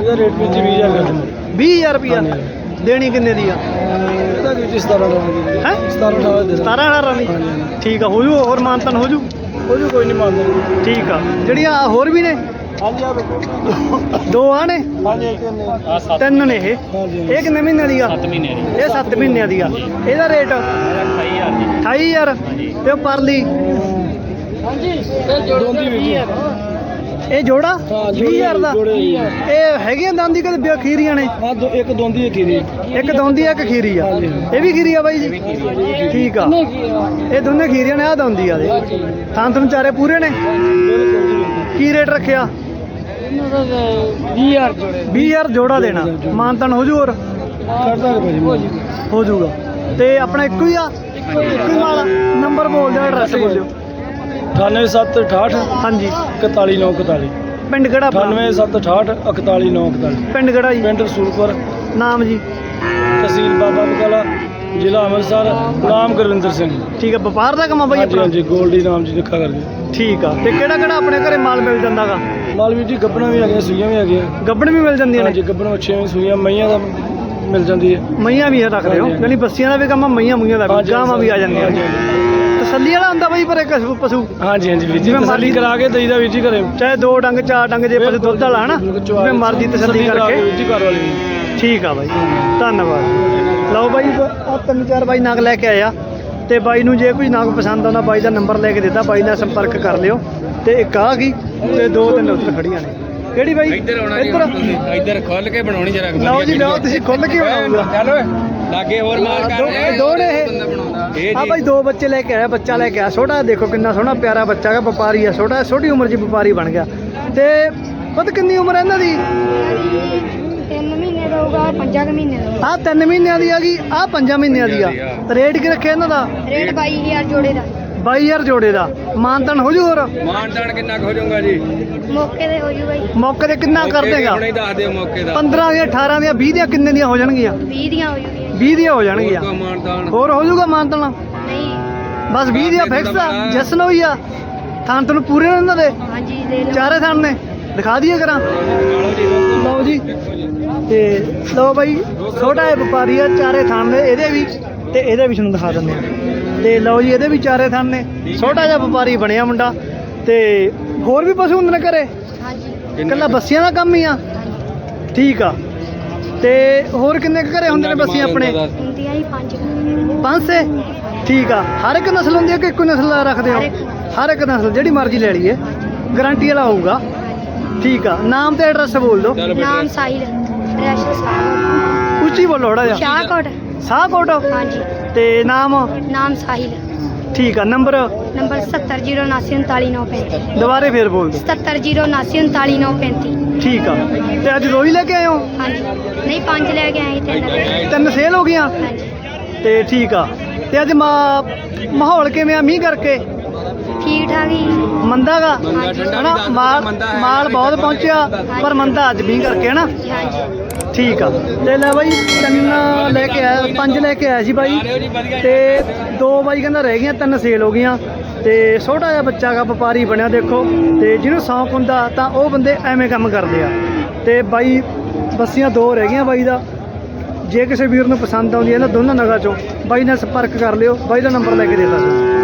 ਇਹਦਾ ਰੇਟ ਵੀ ਜੀ 20000 ਰੁਪਏ 20000 ਰੁਪਿਆ ਦੇਣੀ ਕਿੰਨੇ ਦੀ ਆ? ਇਹਦਾ ਵੀ ਜੀ 17 ਦਾ ਹੈ? 17 ਦਾ ਦੇ 17000 ਦੀ ਠੀਕ ਆ ਹੋ ਜੂ ਹੋਰ ਮਾਨਤਨ ਹੋ ਜੂ? ਉਹ ਜੀ ਕੋਈ ਨਹੀਂ ਮੰਨਦਾ ਠੀਕ ਆ। ਜਿਹੜੀਆਂ ਹੋਰ ਵੀ ਨੇ? ਹਾਂਜੀ ਆ ਦੋ ਆ ਨੇ? ਹਾਂਜੀ ਕਿੰਨੇ ਆ ਤਿੰਨ ਨੇ ਇਹ? ਇਹ ਕਿੰਨੇ ਮਹੀਨਿਆਂ ਦੀ ਆ? 7 ਮਹੀਨੇ ਦੀ। ਇਹ 7 ਮਹੀਨਿਆਂ ਦੀ ਆ। ਇਹਦਾ ਰੇਟ? 28000 ਤੇ ਉਹ ਪਰਲੀ? ਦੋਂਦੀ ਵੀ ਜੀ ਇਹ ਜੋੜਾ? ਹਾਂ, 20000 ਦਾ? ਜੀ। ਇਹ ਹੈਗੀਆਂ ਦੰਦੀ ਕਿ ਬਿਆ ਖੀਰੀਆਂ ਨੇ? ਆ ਦੋ ਇੱਕ ਦੋਂਦੀ ਹੈ ਖੀਰੀ। ਇੱਕ ਦੌਂਦੀ ਆ ਇੱਕ ਖੀਰੀ ਆ। ਇਹ ਵੀ ਖੀਰੀ ਆ ਬਾਈ ਜੀ? ਠੀਕ ਆ। ਇਹ ਦੋਨੇ ਖੀਰੀਆਂ ਨੇ ਆ ਦੌਂਦੀ ਆ ਦੇ। ਥਾਂ ਤੁਹਾਨੂੰ ਚਾਰੇ ਪੂਰੇ ਨੇ? ਕੀ ਰੇਟ ਰੱਖਿਆ? 20000 ਜੋੜੇ 20000 ਜੋੜਾ ਦੇਣਾ। ਮਾਨਤਨ ਹੋ ਜੂ ਹੋਰ? ਕਰਦਾ ਹੈ ਭਾਜੀ ਹੋ ਜੂਗਾ। ਤੇ ਆਪਣਾ ਇੱਕੋ ਹੀ ਆ? ਇੱਕੋ ਹੀ ਆ। ਨੰਬਰ ਬੋਲ ਦਿਓ ਐਡਰੈਸ ਬੋਲ ਦਿਓ। 9768 ਹਾਂਜੀ। 41941 ਪਿੰਡ ਕਿਹੜਾ ਆਪਣਾ? 9768 41941 ਪਿੰਡ ਕਿਹੜਾ ਜੀ? ਪਿੰਡ ਰਸੂਲਪੁਰ। ਨਾਮ ਜੀ। ਤਹਿਸੀਲ ਬਾਬਾ ਬਕਾਲਾ। ਜ਼ਿਲ੍ਹਾ ਅੰਮ੍ਰਿਤਸਰ ਨਾਮ ਗੁਰਵਿੰਦਰ ਸਿੰਘ। ਠੀਕ ਆ ਵਪਾਰ ਦਾ ਕੰਮ ਆ ਬਾਈ ਹਾਂਜੀ ਆਪਣਾ? ਹਾਂਜੀ ਗੋਲਡੀ ਨਾਮ ਜੀ ਲਿਖਾ ਕਰਕੇ। ਠੀਕ ਆ ਤੇ ਕਿਹੜਾ ਕਿਹੜਾ ਆਪਣੇ ਘਰੇ ਮਾਲ ਮਿਲ ਜਾਂਦਾਗਾ ਮਾਲਵੀ ਜੀ ਗੱਬਣਾ ਵੀ ਹੈਗੀਆਂ ਸੂਈਆਂ ਵੀ ਹੈਗੀਆਂ। ਗੱਬਣ ਵੀ ਮਿਲ ਜਾਂਦੀਆਂ ਹਾਂਜੀ ਨੇ ਗੱਬਣ ਮੱਛੀਆਂ ਵੀ ਸੂਈਆਂ ਮਈਆਂ ਦਾ ਮਿਲ ਜਾਂਦੀ ਹੈ। ਮਈਆਂ ਵੀ ਰੱਖਦੇ ਹੋ ਹਾਂਜੀ। ਯਾਨੀ ਬੱਸੀਆਂ ਦਾ ਵੀ ਕੰਮ ਆ ਮਈਆਂ ਮੁਈਆਂ ਦਾ ਵੀ ਗਾਵਾਂ ਵੀ ਆ ਜਾਂਦੀਆਂ ਹਾਂਜੀ, ਤਸੱਲੀ ਵਾਲਾ ਹੁੰਦਾ ਬਾਈ ਪਰ ਇੱਕ ਪਸ਼ੂ ਹਾਂਜੀ ਹਾਂਜੀ ਵੀਰ ਜੀ ਜਿਵੇਂ ਤਸੱਲੀ ਮਰਜ਼ੀ ਕਰਾ ਕੇ ਦਈਦਾ ਵੀਰ ਜੀ ਘਰੇ। ਚਾਹੇ ਦੋ ਡੰਗ ਚਾਰ ਡੰਗ ਜੇ ਪਸ਼ੂ ਦੁੱਧ ਵਾਲਾ ਹਨਾ ਜਿਵੇਂ ਮਰਜ਼ੀ ਤਸੱਲੀ ਕਰਾ ਕੇ ਕਰਕੇ ਵੀਰ ਜੀ ਘਰ ਵਾਲੀ ਵੀ ਠੀਕ ਆ ਬਾਈ ਧੰਨਵਾਦ। ਲਓ ਬਾਈ ਆ ਤਿੰਨ ਚਾਰ ਬਾਈ ਨਗ ਲੈ ਕੇ ਆਇਆ ਤੇ ਬਾਈ ਨੂੰ ਜੇ ਕੋਈ ਨਗ ਪਸੰਦ ਆਉਂਦਾ ਬਾਈ ਦਾ ਨੰਬਰ ਲੈ ਕੇ ਦਿੱਤਾ ਬਾਈ ਨਾਲ ਸੰਪਰਕ ਕਰ ਲਿਓ। ਤੇ ਇੱਕ ਆ ਗਈ ਤੇ ਦੋ ਤਿੰਨ ਉੱਧਰ ਖੜੀਆਂ ਨੇ। ਕਿਹੜੀ ਬਾਈ? ਇੱਧਰ ਆਉਣਾ ਜੀ ਇੱਧਰ ਇੱਧਰ ਖੁੱਲ ਕੇ ਬਣਾਉਣੀ ਜਰਾ ਲਓ ਜੀ ਲਓ ਤੁਸੀਂ ਖੁੱਲ ਕੇ ਬਣਾਉਂਗਾ। ਚੱਲ ਓਏ ਲਾਗੇ ਹੋਰ ਮਾਰ ਕਰ ਦੋ- ਦੋ ਨੇ ਇਹ। ਆ ਭਾਈ ਦੋ ਬੱਚੇ ਲੈ ਕੇ ਆਇਆ ਬੱਚਾ ਲੈ ਕੇ ਆਇਆ। ਛੋਟਾ ਦੇਖੋ ਕਿੰਨਾ ਸੋਹਣਾ ਪਿਆਰਾ ਬੱਚਾ ਹੈ ਵਪਾਰੀ ਆ ਛੋਟਾ ਛੋਟੀ ਉਮਰ 'ਚ ਵਪਾਰੀ ਬਣ ਗਿਆ। ਤੇ ਪਤਾ ਕਿੰਨੀ ਉਮਰ ਹੈ ਇਹਨਾਂ ਦੀ? ਤਿੰਨ ਮਹੀਨੇ ਮਹੀਨੇ ਦਾ ਹੋਊਗਾ ਆਹ 3 ਮਹੀਨਿਆਂ ਦੀ ਆ ਗਈ ਆਹ 5 ਮਹੀਨਿਆਂ ਦੀ ਆ। ਰੇਟ ਕੀ ਰੱਖਿਆ ਇਹਨਾਂ ਦਾ? ਰੇਟ 22000 ਜੋੜੇ ਦਾ। 22000 ਜੋੜੇ ਦਾ। ਮਾਨਤਨ ਹੋ ਜੂ ਹੋਰ? ਮਾਨਦਾਨ ਕਿੰਨਾ ਕੁ ਹੋ ਜਾਊਗਾ ਜੀ? ਮੌਕੇ ਤੇ ਹੋ ਜੂਗਾ ਜੀ ਮੌਕੇ ਤੇ ਕਿੰਨਾ ਕਰ ਦੇਗਾ ਹੁਣੇ ਹੀ ਦੱਸ ਦਿਓ ਮੌਕੇ ਦਾ। 15 ਦੀਆਂ 18 ਦੀਆਂ 20 ਦੀਆਂ ਕਿੰਨੇ ਦੀਆਂ ਹੋ ਜਾਣਗੀਆਂ? 20 ਦੀਆਂ ਹੋ ਜੂਗੀਆਂ। 20 ਦੀਆਂ ਹੋ ਜਾਣਗੀਆਂ। ਹੋਰ ਮਾਨਦਾਨ ਹੋਰ ਹੋ ਜੂਗਾ ਮਾਨਤਨ ਨਹੀਂ। ਬਸ 20 ਦੀਆਂ ਫਿਕਸ ਆ ਜਸਨ ਹੋਈ ਆ। ਥਾਂ ਤੁਹਾਨੂੰ ਪੂਰੇ ਨੇ ਇਹਨਾਂ ਦੇ? ਹਾਂਜੀ ਦੇ ਲਓ। ਚਾਰੇ ਥਾਂ ਨੇ। ਦਿਖਾ ਦਈਏ ਕਰਾਂ। ਲਓ ਜੀ ਤੇ ਲਓ ਬਾਈ ਛੋਟਾ ਜਿਹਾ ਵਪਾਰੀ ਆ ਚਾਰੇ ਥਾਂ ਦੇ ਇਹਦੇ ਵੀ ਤੇ ਇਹਦੇ ਵੀ ਤੁਹਾਨੂੰ ਦਿਖਾ ਦਿੰਦੇ ਆ। ਤੇ ਲਓ ਜੀ ਇਹਦੇ ਵੀ ਚਾਰੇ ਥਾਂ ਨੇ। ਛੋਟਾ ਜਿਹਾ ਵਪਾਰੀ ਬਣਿਆ ਮੁੰਡਾ ਤੇ ਹੋਰ ਵੀ ਪਸ਼ੂ ਹੁੰਦੇ ਨੇ ਘਰੇ? ਹਾਂਜੀ। ਇਕੱਲਾ ਬੱਸੀਆਂ ਦਾ ਕੰਮ ਹੀ ਆ? ਹਾਂਜੀ ਠੀਕ ਆ। ਤੇ ਹੋਰ ਕਿੰਨੇ ਕੁ ਘਰੇ ਹੁੰਦੇ ਨੇ ਬੱਸੀਆਂ ਆਪਣੇ? ਹੁੰਦੀਆਂ ਹੀ ਪੰਜ ਸੇ ਠੀਕ ਆ। ਹਰ ਇੱਕ ਨਸਲ ਹੁੰਦੀ ਹੈ ਕਿ ਇੱਕੋ ਨਸਲ ਦਾ ਰੱਖਦੇ ਹੋ? ਹਰ ਇੱਕ। ਹਰ ਇੱਕ ਨਸਲ ਜਿਹੜੀ ਮਰਜ਼ੀ ਲੈ ਲਈਏ। ਗਾਰੰਟੀ ਵਾਲਾ ਹੋਊਗਾ। ਠੀਕ ਆ ਨਾਮ ਤੇ ਐਡਰੈਸ ਬੋਲ ਦਿਓ। ਨਾਮ ਸਾਹਿਲ ਰੈਸ਼ ਸਾਹਿਲ ਉੱਚੀ ਬੋਲੋ ਥੋੜਾ ਜਿਹਾ। ਸ਼ਾਹਕੋਟ ਸਾਹਕੋਟ ਹਾਂਜੀ। ਤੇ ਨਾਮ? ਨਾਮ ਸਾਹਿਲ ਠੀਕ ਆ ਨੰਬਰ ਨੰਬਰ 7009943935 ਦੁਬਾਰੇ ਫੇਰ ਬੋਲ ਦਿਓ। 7009943935 ਠੀਕ ਆ। ਤੇ ਅੱਜ ਰੋਈ ਲੈ ਕੇ ਆਏ ਹੋ? ਹਾਂਜੀ। ਨਹੀਂ ਪੰਜ ਲੈ ਕੇ ਆਏ ਤਿੰਨ। ਤਿੰਨ ਸੇਲ ਹੋ ਗਈਆਂ? ਹਾਂਜੀ। ਤੇ ਠੀਕ ਆ। ਤੇ ਅੱਜ ਮਾ- ਮਾਹੌਲ ਕਿਵੇਂ ਆ? ਮੀਂਹ ਕਰਕੇ? ਠੀਕ ਠਾਕ ਹੀ ਮੰਦਾਗਾ ਹਨਾ ਵੀ ਮਾਲ। ਮਾਲ ਬਹੁਤ ਪਹੁੰਚਿਆ ਪਰ ਮੰਦਾ ਅੱਜ ਮੀਂਹ ਕਰਕੇ ਹਨਾ? ਹਾਂਜੀ ਠੀਕ ਆ। ਤੇ ਲੈ ਬਾਈ ਤਿੰਨ ਲੈ ਕੇ ਆਇਆ ਪੰਜ ਲੈ ਕੇ ਆਇਆ ਸੀ ਬਾਈ। ਤੇ ਦੋ ਬਾਈ ਕਹਿੰਦਾ ਰਹਿ ਗਈਆਂ ਤਿੰਨ ਸੇਲ ਹੋ ਗਈਆਂ। ਤੇ ਛੋਟਾ ਜਿਹਾ ਬੱਚਾ ਗਾ ਵਪਾਰੀ ਬਣਿਆ ਦੇਖੋ। ਤੇ ਜਿਹਨੂੰ ਸ਼ੌਂਕ ਹੁੰਦਾ ਤਾਂ ਉਹ ਬੰਦੇ ਐਵੇਂ ਕੰਮ ਕਰਦੇ ਆ। ਤੇ ਬਾਈ ਬੱਸੀਆਂ ਦੋ ਰਹਿ ਗਈਆਂ ਬਾਈ ਦਾ। ਜੇ ਕਿਸੇ ਵੀਰ ਨੂੰ ਪਸੰਦ ਆਉਂਦੀ ਹੈ ਨਾ ਦੋਨਾਂ ਨਗਾਂ ਚੋਂ ਬਾਈ ਨਾਲ ਸੰਪਰਕ ਕਰ ਲਿਓ। ਬਾਈ ਦਾ ਨੰਬਰ ਲੈ ਕੇ ਦੇ ਦਾਂਗੇ